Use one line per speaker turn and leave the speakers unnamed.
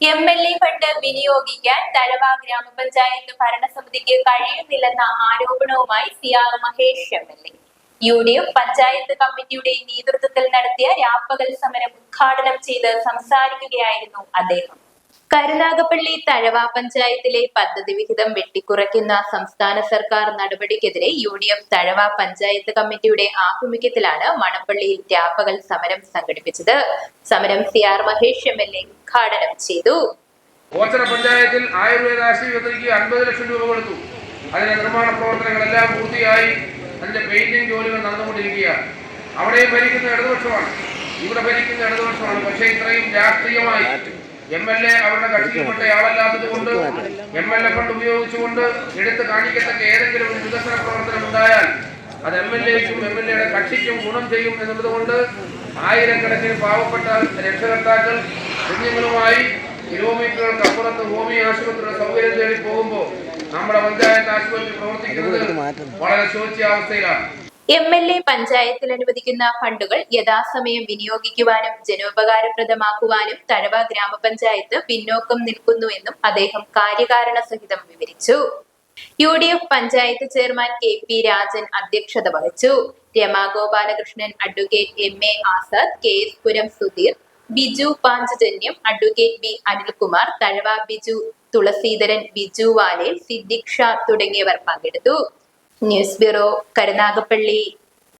M L A fund വിനിയോഗിക്കാൻ തഴവ ഗ്രാമപഞ്ചായത്ത് ഭരണസമിതിക്ക് കഴിയുന്നില്ലെന്ന ആരോപണവുമായി C R Mahesh M L A U D F panchayat കമ്മിറ്റിയുടെ നേതൃത്വത്തിൽ നടത്തിയ രാപ്പകൽ സമരം ഉദ്ഘാടനം ചെയ്ത് സംസാരിക്കുകയായിരുന്നു അദ്ദേഹം. കരുനാഗപ്പള്ളി തഴവ പഞ്ചായത്തിലെ പദ്ധതി വിഹിതം വെട്ടിക്കുറയ്ക്കുന്ന സംസ്ഥാന സർക്കാർ നടപടിക്കെതിരെ U D F Thazhava panchayat കമ്മിറ്റിയുടെ ആഭിമുഖ്യത്തിലാണ് മണപ്പള്ളിയിൽ രാപ്പകൽ സമരം സംഘടിപ്പിച്ചത്. സമരം C R Mahesh M L A ഉദ്ഘാടനം ചെയ്തു.
ഓച്ചറ പഞ്ചായത്തിൽ ആയുർവേദ ആശുപത്രിക്ക് അൻപത് ലക്ഷം രൂപ കൊടുത്തു. അതിന്റെ നിർമ്മാണ പ്രവർത്തനങ്ങളെല്ലാം പൂർത്തിയായി. അതിന്റെ പെയിന്റിംഗ് ജോലികൾ നടന്നുകൊണ്ടിരിക്കുകയാണ്. അവിടെയും ഭരിക്കുന്ന ഇടതുപക്ഷമാണ്. ഇവിടെ ഭരിക്കുന്ന ഇടതുപക്ഷമാണ്. പക്ഷേ ഇത്രയും രാഷ്ട്രീയമായി എം എൽ എ അവരുടെ കക്ഷിയിൽപ്പെട്ട ആളല്ലാത്തത് കൊണ്ട് എം എൽ എ ഫണ്ട് ഉപയോഗിച്ചുകൊണ്ട് എടുത്ത് കാണിക്കത്തക്ക ഏതെങ്കിലും ഒരു വികസന പ്രവർത്തനം ഉണ്ടായാൽ അത് എം എൽ എക്കും എം എൽ എയുടെ കക്ഷിക്കും ഗുണം ചെയ്യും എന്നുള്ളത് കൊണ്ട് ആയിരക്കണക്കിന് പാവപ്പെട്ട രക്ഷകർത്താക്കൾ കുഞ്ഞുങ്ങളുമായി കിലോമീറ്ററുകൾക്ക് അപ്പുറത്ത് ഹോമിയോ ആശുപത്രിയുടെ സൗകര്യം തേടി പോകുമ്പോൾ നമ്മുടെ പഞ്ചായത്ത് ആശുപത്രി പ്രവർത്തിക്കുന്നത് വളരെ ശോച്യാവസ്ഥയിലാണ്.
എം എൽ എ പഞ്ചായത്തിൽ അനുവദിക്കുന്ന ഫണ്ടുകൾ യഥാസമയം വിനിയോഗിക്കുവാനും ജനോപകാരപ്രദമാക്കുവാനും തഴവ ഗ്രാമപഞ്ചായത്ത് പിന്നോക്കം നിൽക്കുന്നു എന്നും അദ്ദേഹം കാര്യകാരണ സഹിതം വിവരിച്ചു. U D F panchayat chairman K P Rajan അധ്യക്ഷത വഹിച്ചു. Rama Gopalakrishnan advocate M A Azad K S Puram Sudheer Biju Panchajanyam advocate B Anilkumar Thazhava Biju Thulaseedharan Biju Vale Siddique Sha തുടങ്ങിയവർ പങ്കെടുത്തു. News bureau Karunagappally.